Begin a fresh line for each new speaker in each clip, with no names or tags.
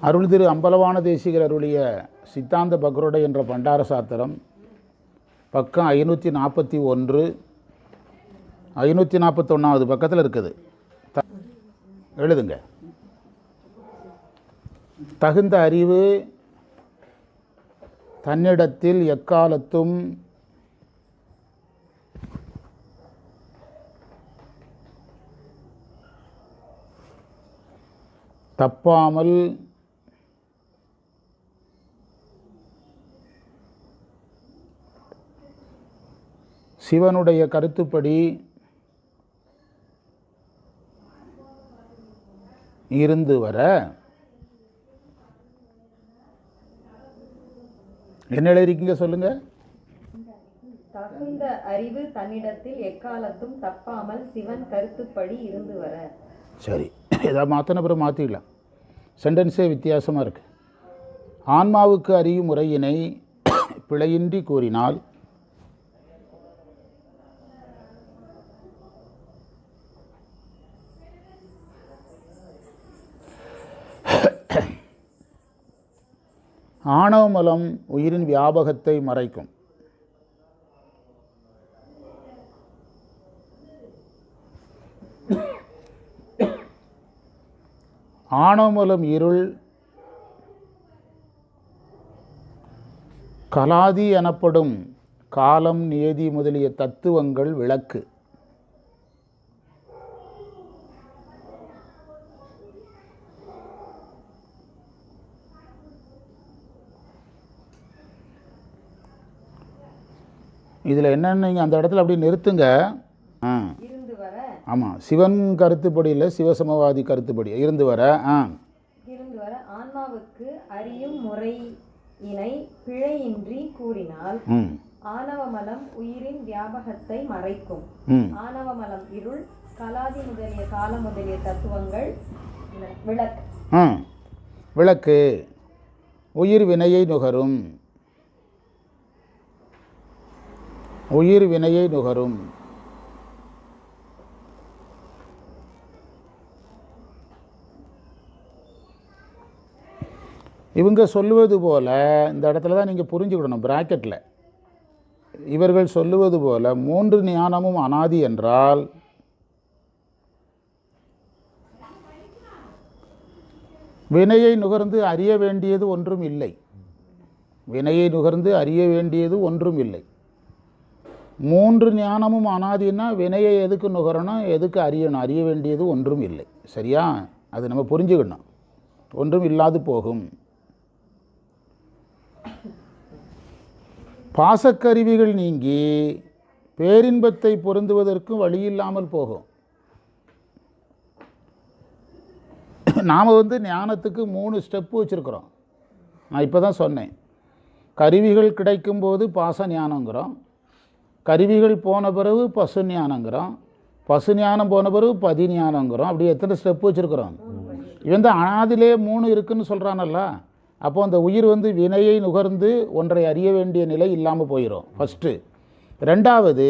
அருள் திரு அம்பலவான தேசிகர் அருளிய சித்தாந்த பக்ரோடை என்ற பண்டார சாத்திரம் பக்கம் ஐநூற்றி நாற்பத்தி ஒன்று ஐநூற்றி நாற்பத்தொன்னாவது பக்கத்தில் இருக்குது. த- எழுதுங்க. தகுந்த அறிவு தன்னிடத்தில் எக்காலத்தும் தப்பாமல் சிவனுடைய கருத்துப்படி இருந்து வர என்ன எழுதிருக்கீங்க சொல்லுங்க?
தகுந்த அறிவு தன்னிடத்தில் எக்காலத்தும் தப்பாமல் சிவன் கருத்துப்படி இருந்து வர.
சரி ஏதாவது மாற்றின பிறகு மாற்றிடலாம் சென்டென்ஸே வித்தியாசமாக இருக்கு. ஆன்மாவுக்கு அறியும் முறையினை பிழையின்றி கூறினால் ஆணவமலம் உயிரின் வியாபகத்தை மறைக்கும். ஆணவமலம் இருள் கலாதி எனப்படும் காலம் நியதி முதலிய தத்துவங்கள் விளக்கு. இதில் என்னன்னு நீங்கள் அந்த இடத்துல அப்படி நிறுத்துங்க. ஆ. ஆமாம் சிவன் கருத்துப்படி இல்லை சிவசமவாதி கருத்துப்படி இருந்து வர ஆ.
இருந்து வர ஆன்மாவுக்கு அறியும் முறையினை பிழையின்றி கூறினால்
ம்.
ஆணவமலம் உயிரின் வியாபகத்தை மறைக்கும்.
ம்.
ஆணவமலம் இருள் கலாதி முதலிய கால முதலிய தத்துவங்கள் விள- விளக்கு.
விளக்கு. உயிர் வினையை நுகரும். உயிர் வினையை நுகரும். இவங்க சொல்லுவது போல் இந்த இடத்துல தான் நீங்கள் புரிஞ்சுக்கிடணும் பிராக்கெட்டில் இவர்கள் சொல்லுவது போல் மூன்று ஞானமும் அனாதி என்றால் வினையை நுகர்ந்து அறிய வேண்டியது ஒன்றும் இல்லை. வினையை நுகர்ந்து அறிய வேண்டியது ஒன்றும் இல்லை. மூன்று ஞானமும் அனாதின்னா வினையை எதுக்கு நுகரணும் எதுக்கு அறியணும்? அறிய வேண்டியது ஒன்றும் இல்லை. சரியா? அது நம்ம புரிஞ்சுக்கணும். ஒன்றும் இல்லாது போகும். பாசக்கருவிகள் நீங்கி பேரின்பத்தை பொருந்துவதற்கும் வழி இல்லாமல் போகும். நாம் வந்து ஞானத்துக்கு மூணு ஸ்டெப்பு வச்சுருக்குறோம். நான் இப்போ தான் சொன்னேன். கருவிகள் கிடைக்கும்போது பாச ஞானங்கிறோம். கருவிகள் போன பிறகு பசு ஞானங்கிறோம் பசு ஞானம் போன பிறகு பதி ஞானங்கிறோம் அப்படி எத்தனை ஸ்டெப் வச்சுருக்குறோம் இவன் தான் அனாதிலே மூணு இருக்குன்னு சொல்கிறானல்ல அப்போ அந்த உயிர் வந்து வினையை நுகர்ந்து ஒன்றை அறிய வேண்டிய நிலை இல்லாமல் போயிடும் ஃபஸ்ட்டு ரெண்டாவது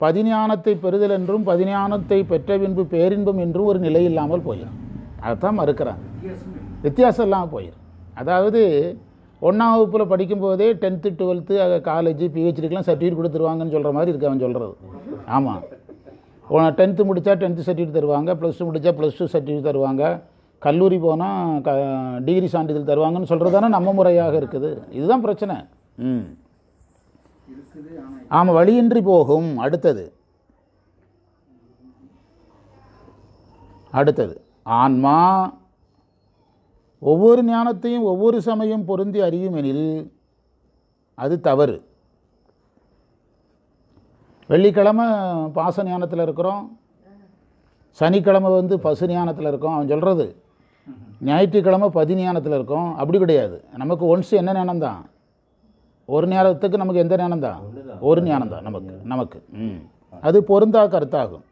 பதிஞானத்தை பெறுதல் என்றும் பதிஞானத்தை பெற்ற பின்பு பேரின்பம் என்றும் ஒரு நிலை இல்லாமல் போயிடும் அதைத்தான் மறுக்கிறான். வித்தியாசம் இல்லாமல் போயிடும் அதாவது ஒன்றாம் வகுப்பில் படிக்கும்போதே டென்த்து டுவெல்த்து காலேஜ் பிஹெச்டிக்கெலாம் சர்டிஃபிகேட் கொடுத்துருவாங்கன்னு சொல்கிற மாதிரி இருக்கு அவன் சொல்கிறது ஆமாம் டென்த்து முடித்தா டென்த்து சர்டிஃபிகேட் தருவாங்க ப்ளஸ் டூ முடித்தா ப்ளஸ் டூ சர்டிஃபிகேட் தருவாங்க. கல்லூரி போனால் க டிகிரி சான்றிதழ் தருவாங்கன்னு சொல்கிறது தானே நம்ம முறையாக இருக்குது. இதுதான் பிரச்சனை. ம். ஆமாம் வழியின்றி போகும். அடுத்தது. அடுத்தது. ஆன்மா ஒவ்வொரு ஞானத்தையும் ஒவ்வொரு சமயம் பொருந்தி அறியும் எனில் அது தவறு. வெள்ளிக்கிழமை பாச ஞானத்தில் இருக்கிறோம். சனிக்கிழமை வந்து பசு ஞானத்தில் இருக்கோம். அவன் சொல்கிறது ஞாயிற்றுக்கிழமை பதி ஞானத்தில் இருக்கோம். அப்படி கிடையாது. நமக்கு ஒன்ஸ் என்ன ஞானம் தான் ஒரு ஞானத்துக்கு நமக்கு எந்த ஞானம் தான் ஒரு ஞானம் தான் நமக்கு நமக்கு. ம். அது பொருந்தா கருத்தாகும்.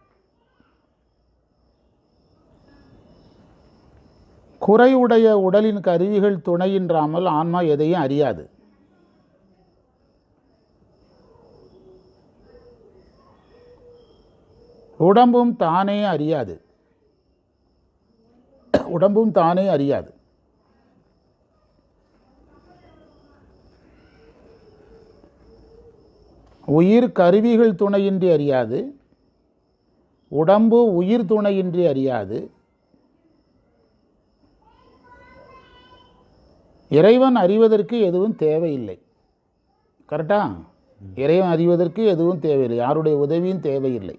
குறையுடைய உடலின் கருவிகள் துணையின்றாமல் ஆன்மா எதையும் அறியாது. உடம்பும் தானே அறியாது. உடம்பும் தானே அறியாது. உயிர் கருவிகள் துணையின்றி அறியாது. உடம்பு உயிர் துணையின்றி அறியாது. இறைவன் அறிவதற்கு எதுவும் தேவையில்லை. கரெக்டா? இறைவன் அறிவதற்கு எதுவும் தேவையில்லை. யாருடைய உதவியும் தேவையில்லை.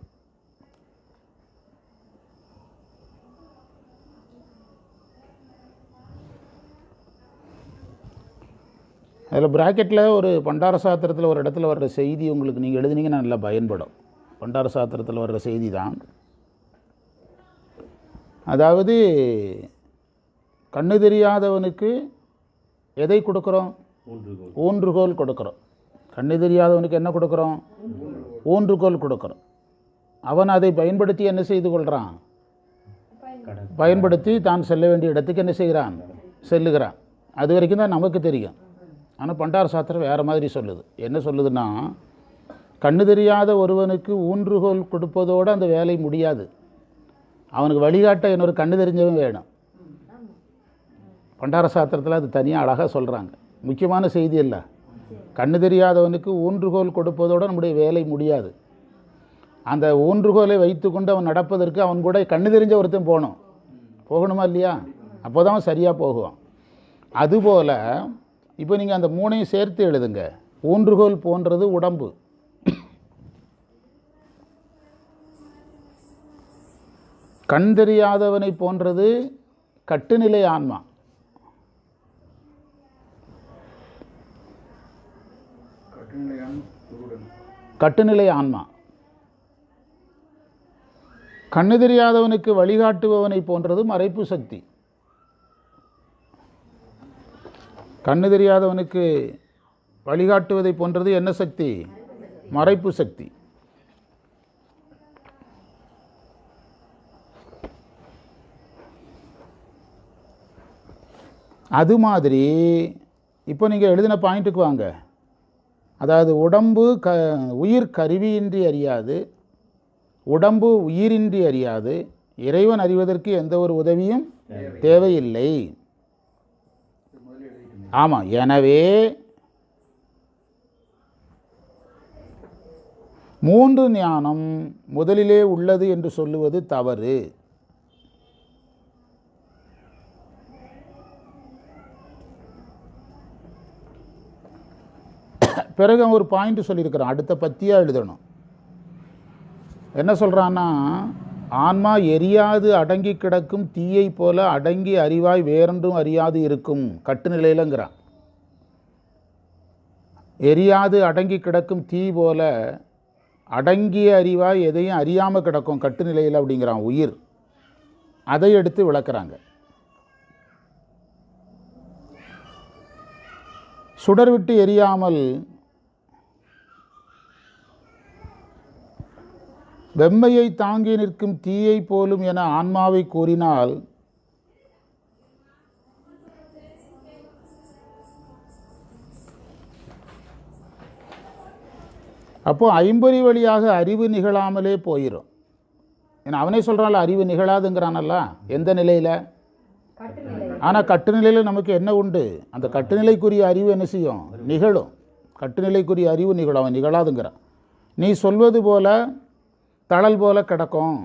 அதில் ப்ராக்கெட்டில் ஒரு பண்டார சாத்திரத்தில் ஒரு இடத்துல வர்ற செய்தி உங்களுக்கு நீங்கள் எழுதுனீங்கன்னா நல்லா பயன்படும். பண்டார சாத்திரத்தில் வர்ற செய்தி தான். அதாவது கண்ணு தெரியாதவனுக்கு எதை கொடுக்குறோம்? ஊன்றுகோல். கொடுக்குறோம். கண்ணு தெரியாதவனுக்கு என்ன கொடுக்குறோம்? ஊன்றுகோல் கொடுக்குறோம். அவன் அதை பயன்படுத்தி என்ன செய்து கொள்கிறான் பயன்படுத்தி தான் செல்ல வேண்டிய இடத்துக்கு என்ன செய்கிறான்? செல்லுகிறான். அது வரைக்கும் தான் நமக்கு தெரியும். ஆனால் பண்டார சாஸ்திரம் வேறு மாதிரி சொல்லுது. என்ன சொல்லுதுன்னா கண்ணு தெரியாத ஒருவனுக்கு ஊன்றுகோல் கொடுப்பதோடு அந்த வேலை முடியாது. அவனுக்கு வழிகாட்ட இன்னொரு கண்ணு தெரிஞ்சவன் வேணும். பண்டார சாத்திரத்தில் அது தனியாக அழகாக சொல்கிறாங்க முக்கியமான செய்தி இல்லை. கண்ணு தெரியாதவனுக்கு ஊன்றுகோல் கொடுப்பதோடு நம்முடைய வேலை முடியாது. அந்த ஊன்றுகோலை வைத்துக்கொண்டு அவன் நடப்பதற்கு அவன் கூட கண்ணு தெரிஞ்ச ஒருத்தன் போகணும். போகணுமா இல்லையா? அப்போ தான் அவன் சரியாக போகுவான். அதுபோல் இப்போ நீங்கள் அந்த மூணையும் சேர்த்து எழுதுங்க. ஊன்றுகோல் போன்றது உடம்பு. கண் தெரியாதவனை போன்றது கட்டுநிலை ஆன்மா. கட்டுநிலை ஆன்மா. கண்ணு தெரியாதவனுக்கு வழிகாட்டுபவனை போன்றது மறைப்பு சக்தி. கண்ணு தெரியாதவனுக்கு வழிகாட்டுவதை போன்றது என்ன சக்தி? மறைப்பு சக்தி. அது மாதிரி இப்போ நீங்கள் எழுதின பாயிண்ட்டுக்கு வாங்க. அதாவது உடம்பு க உயிர் கருவியின்றி அறியாது உடம்பு உயிரின்றி அறியாது இறைவன் அறிவதற்கு எந்த ஒரு உதவியும் தேவையில்லை. ஆமாம் எனவே மூன்று ஞானம் முதலிலே உள்ளது என்று சொல்லுவது தவறு. பிறகு அவன் ஒரு பாயிண்ட் சொல்லியிருக்கிறான். அடுத்த பத்தியாக எழுதணும். என்ன சொல்கிறான்னா ஆன்மா எரியாது அடங்கி கிடக்கும் தீயை போல அடங்கி அறிவாய் வேறொன்றும் அறியாது இருக்கும். கட்டுநிலையிலங்கிறான் எரியாது அடங்கி கிடக்கும் தீ போல அடங்கிய அறிவாய் எதையும் அறியாமல் கிடக்கும். கட்டுநிலையில் அப்படிங்கிறான் உயிர். அதை எடுத்து விளக்குறாங்க. சுடர் விட்டு எரியாமல் வெம்மையை தாங்கி நிற்கும் தீயை போலும் என ஆன்மாவை கூறினால் அப்போ ஐம்பொறி வழியாக அறிவு நிகழாமலே போயிடும் ஏன்னா அவனே சொல்கிறான்ல அறிவு நிகழாதுங்கிறானல்ல எந்த நிலையில்? ஆனால் கட்டுநிலையில் நமக்கு என்ன உண்டு? அந்த கட்டுநிலைக்குரிய அறிவு என்ன செய்யும்? நிகழும். கட்டுநிலைக்குரிய அறிவு நிகழும். அவன் நிகழாதுங்கிறான். நீ சொல்வது போல தழல் போல கிடக்கும்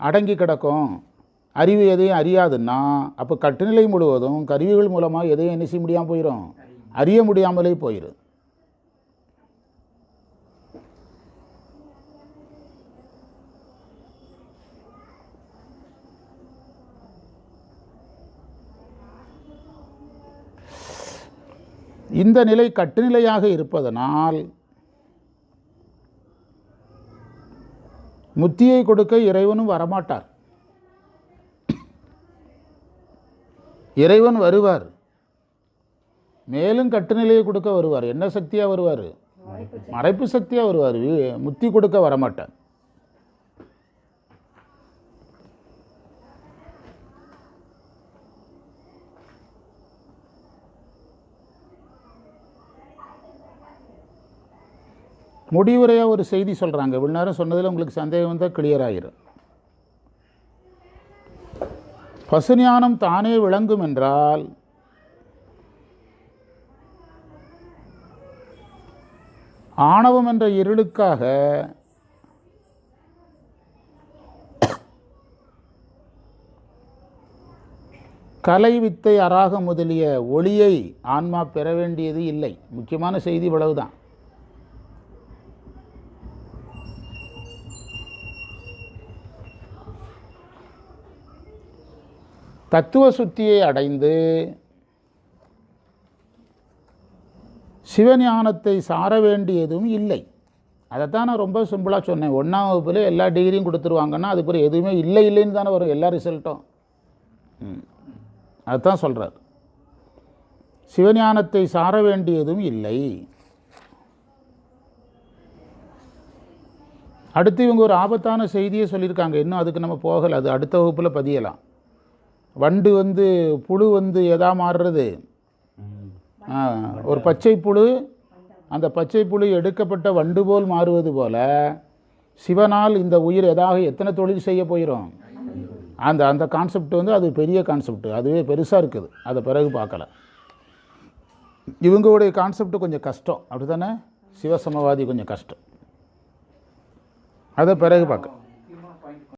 அடங்கி கிடக்கும். அறிவு எதையும் அறியாதுன்னா அப்போ கட்டுநிலை முழுவதும் கருவிகள் மூலமாக எதையும் என்ன செய்ய முடியாமல் போயிடும் அறிய முடியாமலே போயிடும் இந்த நிலை கட்டுநிலையாக இருப்பதனால் முத்தியை கொடுக்க இறைவனும் வரமாட்டார். இறைவன் வருவார். மேலும் கட்டுநிலையை கொடுக்க வருவார். என்ன சக்தியாக வருவார்? மறைப்பு சக்தியாக வருவார். முத்தி கொடுக்க வரமாட்டார். முடிவுரையாக ஒரு செய்தி சொல்கிறாங்க இவ்வளோ நேரம் சொன்னதில் உங்களுக்கு சந்தேகம் வந்தால் கிளியர் ஆகிரும் பசுஞானம் தானே விளங்கும் என்றால் ஆணவம் என்ற இருளுக்காக கலை வித்தை அராக முதலிய ஒளியை ஆன்மா பெற வேண்டியது இல்லை. முக்கியமான செய்தி இவ்வளவுதான். தத்துவ சுத்தியை அடைந்து சிவஞானத்தை சார வேண்டியதும் இல்லை. அதைத்தான் நான் ரொம்ப சிம்பிளாக சொன்னேன். ஒன்றாம் வகுப்பில் எல்லா டிகிரியும் கொடுத்துருவாங்கன்னா அதுக்கு பிறகு எதுவுமே இல்லை இல்லைன்னு தானே வரும் எல்லா ரிசல்ட்டும் அதுதான் சொல்கிறார் சிவஞானத்தை சார வேண்டியதும் இல்லை. அடுத்து இவங்க ஒரு ஆபத்தான செய்தியை சொல்லியிருக்காங்க. இன்னும் அதுக்கு நம்ம போகலை. அது அடுத்த வகுப்பில் பதியலாம். வண்டு வந்து புழு வந்து எதா மாறுறது? ஒரு பச்சை புழு அந்த பச்சை புழு எடுக்கப்பட்ட வண்டு போல் மாறுவது போல சிவனால் இந்த உயிர் எதாக எத்தனை தொழில் செய்ய போயிடும் அந்த அந்த கான்செப்ட் வந்து அது பெரிய கான்செப்ட் அதுவே பெருசாக இருக்குது. அதை பிறகு பார்க்கலாம். இவங்களுடைய கான்செப்ட் கொஞ்சம் கஷ்டம். அப்படி தானே சிவசமவாதி கொஞ்சம் கஷ்டம். அதை பிறகு பார்க்க